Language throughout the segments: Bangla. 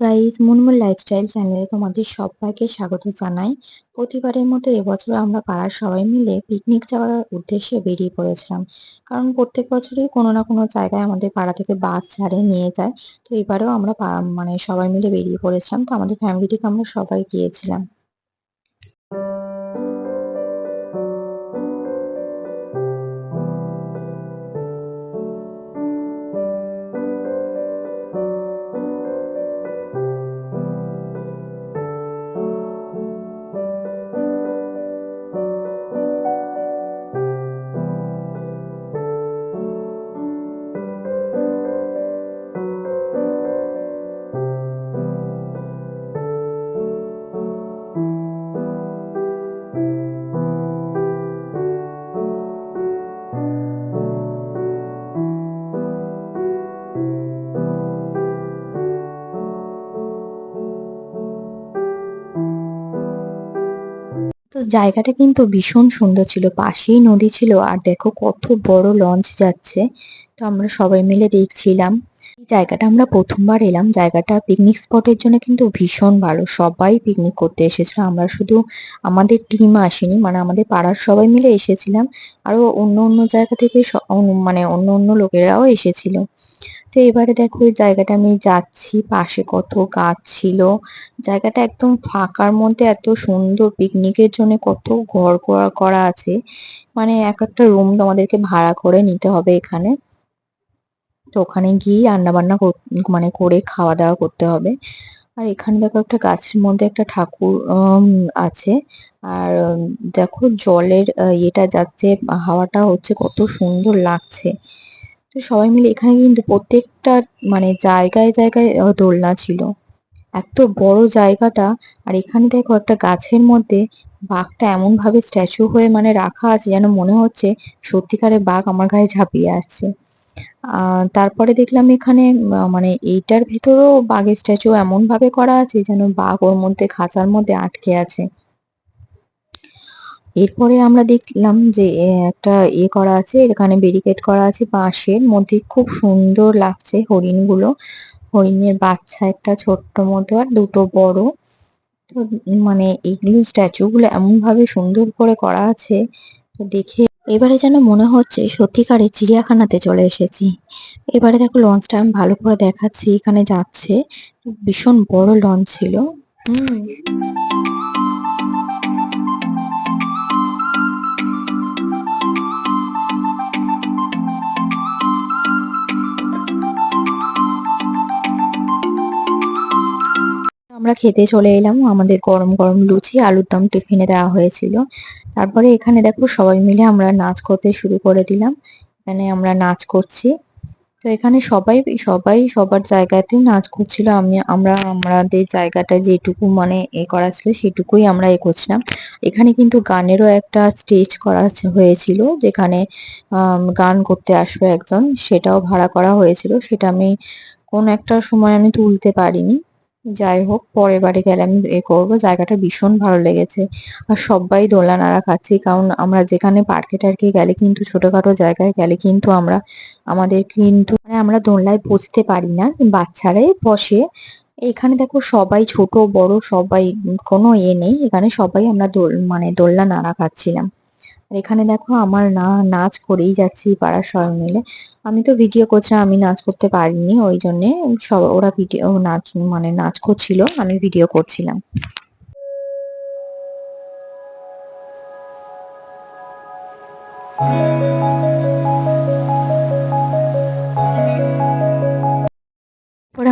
গাইজ মুনমুন লাইফস্টাইল চ্যানেলে তোমাদের সবাইকে স্বাগত জানাই। প্রতিবারের মতো এবছর আমরা পাড়ার সবাই মিলে পিকনিক যাওয়ার উদ্দেশ্যে বেরিয়ে পড়েছিলাম। কারণ প্রত্যেক বছরই কোনো না কোনো জায়গায় আমাদের পাড়া থেকে বাস ছাড়ে নিয়ে যায়। তো এবারেও আমরা মানে সবাই মিলে বেরিয়ে পড়েছিলাম। তো আমাদের ফ্যামিলি থেকে আমরা সবাই গিয়েছিলাম। তো জায়গাটা কিন্তু ভীষণ সুন্দর ছিল, পাশেই নদী ছিল আর দেখো কত বড় লঞ্চ যাচ্ছে। তো আমরা সবাই মিলে দেখছিলাম। এই জায়গাটা আমরা প্রথমবার এলাম। জায়গাটা পিকনিক স্পটের জন্য কিন্তু ভীষণ ভালো। সবাই পিকনিক করতে এসেছিল। আমরা শুধু আমাদের টিম আসেনি মানে আমাদের পাড়ার সবাই মিলে এসেছিলাম। আরও অন্য অন্য জায়গা থেকে মানে অন্য অন্য লোকেরাও এসেছিল। তো এবারে দেখো এই জায়গাটা আমি যাচ্ছি, পাশে কত গাছ ছিল। জায়গাটা একদম ফাঁকার মধ্যে এত সুন্দর, পিকনিকের জন্য কত ঘর করা করা আছে। মানে এক একটা রুম তোমাদেরকে ভাড়া করে নিতে হবে এখানে। তো ওখানে গিয়ে রান্না বান্না মানে করে খাওয়া দাওয়া করতে হবে। আর এখানে দেখো একটা গাছের মধ্যে একটা ঠাকুর আছে। আর দেখো জলের ইয়েটা যাচ্ছে, হাওয়াটা হচ্ছে কত সুন্দর লাগছে। তো সবাই মিলে এখানে কিন্তু প্রত্যেকটা মানে জায়গায় জায়গায় দোলনা ছিল। এত বড় জায়গাটা, আর এখানে দেখো একটা গাছের মধ্যে বাঘটা এমন ভাবে স্ট্যাচু হয়ে মানে রাখা আছে যেন মনে হচ্ছে সত্যিকারের বাঘ আমার গায়ে ঝাঁপিয়ে আসছে তারপরে দেখলাম এখানে মানে এইটার ভেতরেও বাঘের স্ট্যাচু এমন ভাবে করা আছে যেন বাঘ ওর মধ্যে, খাঁচার মধ্যে আটকে আছে। এরপরে আমরা দেখলাম যে একটা ইয়ে করা আছে, এখানে ব্যারিকেড করা আছে বাঁশের মধ্যে। খুব সুন্দর লাগছে হরিণগুলো। হরিণের বাচ্চা একটা ছোট্ট মতো আর দুটো বড়। তো মানে এইগুলো স্ট্যাচু গুলো এমন ভাবে সুন্দর করে করা আছে, তো দেখে এবারে যেন মনে হচ্ছে সত্যিকারে চিড়িয়াখানাতে চলে এসেছি। এবারে দেখো লঞ্চটা আমি ভালো করে দেখাচ্ছি, এখানে যাচ্ছে। ভীষণ বড় লঞ্চ ছিল। হুম। খেতে চলে এলাম। আমাদের গরম গরম লুচি, আলুর দম টিফিনে দেওয়া হয়েছিল। তারপরে এখানে দেখো সবাই মিলে আমরা নাচ করতে শুরু করে দিলাম। এখানে আমরা নাচ করছি। তো এখানে সবাই সবাই সবার জায়গাতে নাচ করছিল। আমি, আমরা, আমাদের জায়গাটা যেটুকু মানে এ করা ছিল সেটুকুই আমরা এ করছিলাম। এখানে কিন্তু গানেরও একটা স্টেজ করা হয়েছিল। যেখানে গান করতে আসবে একজন। সেটাও ভাড়া করা হয়েছিল। সেটা আমি কোন একটা সময় আমি তুলতে পারিনি। যাই হোক, পরের বারে গেলে আমি এ করব। জায়গাটা ভীষণ ভালো লেগেছে। আর সবাই দোলনা নাড়া খাচ্ছি, কারণ আমরা যেখানে পার্কে টার্কে গেলে কিন্তু ছোটখাটো জায়গায় গেলে কিন্তু আমরা, আমাদের কিন্তু মানে আমরা দোলনায় বসতে পারি না। বাচ্চারাই বসে। এখানে দেখো সবাই ছোট, বড়, সবাই কোনো এ নেই। এখানে সবাই আমরা দোল মানে দোলনা নাড়া খাচ্ছিলাম। এখানে দেখো আমার না, নাচ করেই যাচ্ছি পাড়ার সবাই মিলে। আমি তো ভিডিও করছিলাম, আমি নাচ করতে পারিনি, ওই জন্যে সব, ওরা ভিডিও নাচ মানে নাচ করছিল, আমি ভিডিও করছিলাম।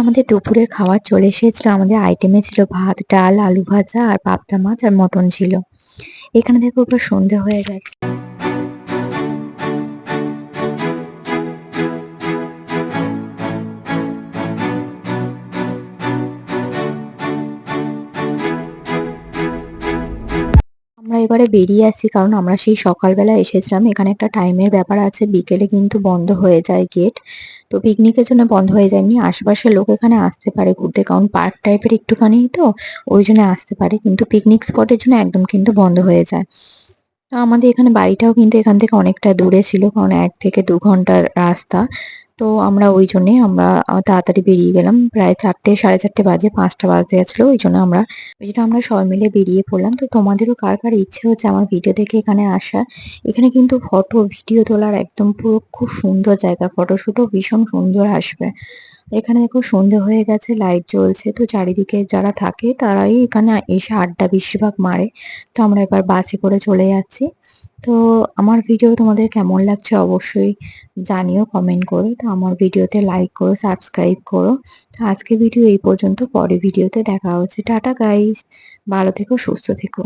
আমাদের দুপুরের খাবার চলে এসেছিল, আমাদের আইটেমে ছিল ভাত, ডাল, আলু ভাজা আর পাবদা মাছ আর মটন ছিল। এখানে দেখো ওপর সন্ধে হয়ে গেছে। এবারে বেরিয়ে আসি, কারণ আমরা সেই সকালবেলা এসেছিলাম। এখানে একটা টাইমের ব্যাপার আছে, বিকেলে কিন্তু বন্ধ হয়ে যায় গেট তো পিকনিকের জন্য বন্ধ হয়ে যায় এমনি আশেপাশের লোক এখানে আসতে পারে ঘুরতে, কারণ পার্ক টাইপের একটুখানি তো, ওই জন্য আসতে পারে। কিন্তু পিকনিক স্পটের জন্য একদম কিন্তু বন্ধ হয়ে যায়। তো আমাদের এখানে বাড়িটাও কিন্তু এখান থেকে অনেকটা দূরে ছিল, কারণ এক থেকে দু ঘণ্টার রাস্তা। তো আমরা ওই জন্যে আমরা তাড়াতাড়ি বেরিয়ে গেলাম। প্রায় চারটে, সাড়ে চারটে বাজে, পাঁচটা বাজতে গেছিল, ওই জন্য আমরা, ওই জন্য আমরা সবাই মিলে বেরিয়ে পড়লাম। তো তোমাদেরও কার কার ইচ্ছে হচ্ছে আমার ভিডিও দেখে এখানে আসা? এখানে কিন্তু ফটো ভিডিও তোলার একদম পুরো খুব সুন্দর জায়গা। ফটোশ্যুটও ভীষণ সুন্দর আসবে। এখানে দেখো সন্ধে হয়ে গেছে লাইট জ্বলছে, তো চারিদিকে যারা থাকে তারাই এখানে এসে আড্ডা বেশিরভাগ মারে। তো আমরা এবার বাসে করে চলে যাচ্ছি। তো আমার ভিডিও তোমাদের কেমন লাগছে অবশ্যই জানিও কমেন্ট করে। তো আমার ভিডিওতে লাইক করো সাবস্ক্রাইব করো। তো আজকে ভিডিও এই পর্যন্ত পরে ভিডিওতে দেখা হচ্ছে। টাটা গাইস ভালো থেকো, সুস্থ থেকো।